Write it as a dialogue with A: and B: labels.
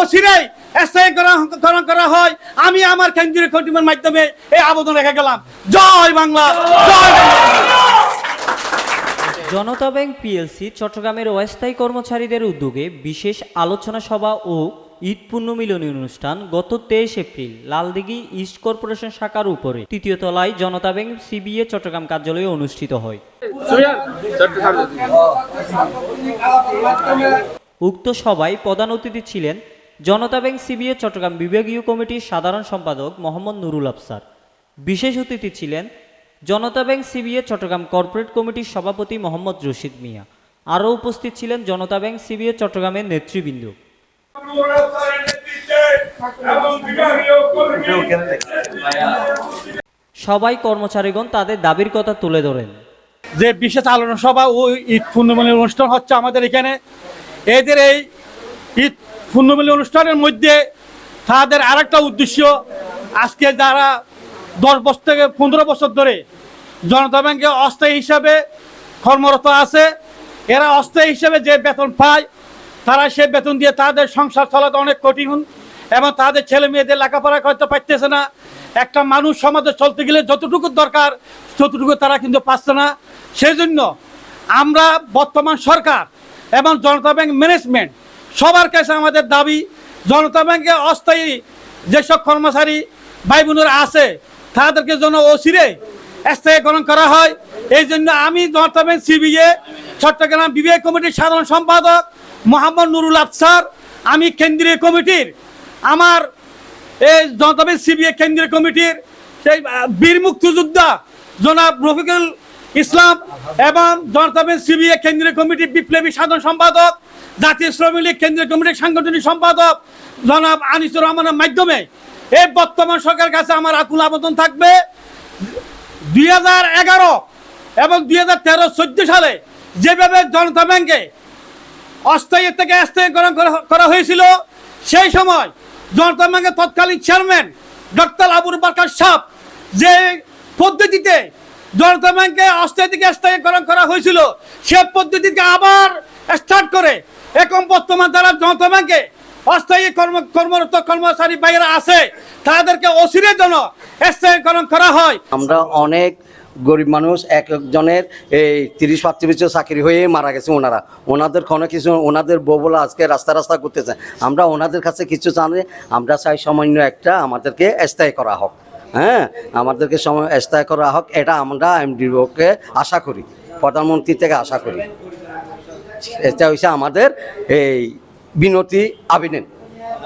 A: অচিরেই স্থায়ীকরণ করা হয়। আমি আমার কেন্দ্রীয় কমিটির মাধ্যমে এই আবেদন রেখে গেলাম। জয় বাংলা। জয় বাংলা।
B: জনতা ব্যাংক পিএলসি চট্টগ্রামের অস্থায়ী কর্মচারীদের উদ্যোগে বিশেষ আলোচনা সভা ও ঈদ পুণ্যমিলনী অনুষ্ঠান গত তেইশ এপ্রিল লালদিঘি ইস্ট কর্পোরেশন শাখার উপরে। তৃতীয় তলায় জনতা ব্যাংক সিবিএ চট্টগ্রাম কার্যালয়ে অনুষ্ঠিত হয়। উক্ত সভায় প্রধান অতিথি ছিলেন জনতা ব্যাংক সিবিএ চট্টগ্রাম বিভাগীয় কমিটির সাধারণ সম্পাদক মোহাম্মদ নুরুল আফসার। বিশেষ অতিথি ছিলেন Janata bank CBA Chittagong corporate কমিটির সভাপতি মোহাম্মদ রশিদ মিয়া। আরও উপস্থিত ছিলেন জনতা ব্যাংক সিবিএ চট্টগ্রামের নেতৃবৃন্দ। সবাই কর্মচারীগণ তাদের দাবির কথা তুলে ধরেন।
A: যে বিশেষ আলোচনা সভা ও ঈদ পূর্ণমিলনী অনুষ্ঠান হচ্ছে আমাদের এখানে। এদের এই ঈদ পূর্ণমিলনী অনুষ্ঠানের মধ্যে তাদের আরেকটা উদ্দেশ্য, আজকে যারা দশ বছর থেকে পনেরো বছর ধরে জনতা ব্যাংকে অস্থায়ী হিসাবে কর্মরত আছে, এরা অস্থায়ী হিসাবে যে বেতন পায়, তারা সে বেতন দিয়ে তাদের সংসার চালাতে অনেক কঠিন এবং তাদের ছেলে মেয়েদের লেখাপড়া করতে পারতেছে না। একটা মানুষ সমাজে চলতে গেলে যতটুকু দরকার, ততটুকু তারা কিন্তু পাচ্ছে না। সেই জন্য আমরা বর্তমান সরকার এবং জনতা ব্যাংক ম্যানেজমেন্ট সবার কাছে আমাদের দাবি, জনতা ব্যাংকে অস্থায়ী যেসব কর্মচারী ভাই বোনেরা আছে, তাদেরকে যেন অচিরে স্থায়ীকরণ করা হয়। এই জন্য আমি জনতা ব্যাংক সিবিএ চট্টগ্রাম বিবেক কমিটির সাধারণ সম্পাদক মোহাম্মদ নুরুল আফসার আমি কেন্দ্রীয় কমিটির, আমার এই জনতা ব্যাংক সিবিএ কেন্দ্রীয় কমিটির সেই বীর মুক্তিযোদ্ধা জনাব রফিকুল ইসলাম এবং জনতা ব্যাংক সিবিএ কেন্দ্রীয় কমিটির বিপ্লবী সাধারণ সম্পাদক, জাতীয় শ্রমিক লীগ কেন্দ্রীয় কমিটির সাংগঠনিক সম্পাদক জনাব আনিসুর রহমানের মাধ্যমে এই বর্তমান সরকারের কাছে আমার আকুল আবেদন থাকবে। দুই হাজার এগারো এবং দুই হাজার তেরো চোদ্দ সালে যেভাবে জনতা ব্যাংকে অস্থায়ী থেকে স্থায়ীকরণ করা- করা হয়েছিল, সেই সময় জনতা ব্যাংকের তৎকালীন চেয়ারম্যান ডক্টর আবুর বাকার সাহ যে পদ্ধতিতে জনতা ব্যাংকে অস্থায়ী থেকে স্থায়ীকরণ করা হয়েছিল, সে পদ্ধতিকে আবার স্টার্ট করে। এখন বর্তমান যারা জনতা ব্যাংকে অস্থায়ী কর্ম, কর্মরত কর্মচারী বাইরে আছে, তাদেরকে অচিরের জন্য স্থায়ীকরণ করা হয়।
C: আমরা অনেক গরিব মানুষ, এক একজনের এই তিরিশ পঁয়ত্রিশ বছর চাকরি হয়ে মারা গেছে ওনারা। ওনাদের কোনো কিছু, ওনাদের বউ আজকে রাস্তা রাস্তা করতেছে। আমরা ওনাদের কাছে কিছু জানি আমরা চাই সামান্য একটা আমাদেরকে স্থায়ী করা হোক। হ্যাঁ আমাদেরকে সময় এস্তায় করা হোক, এটা আমরা এমডিওকে আশা করি, প্রধানমন্ত্রী থেকে আশা করি। এটা হচ্ছে আমাদের এই বিনতি আবেদন।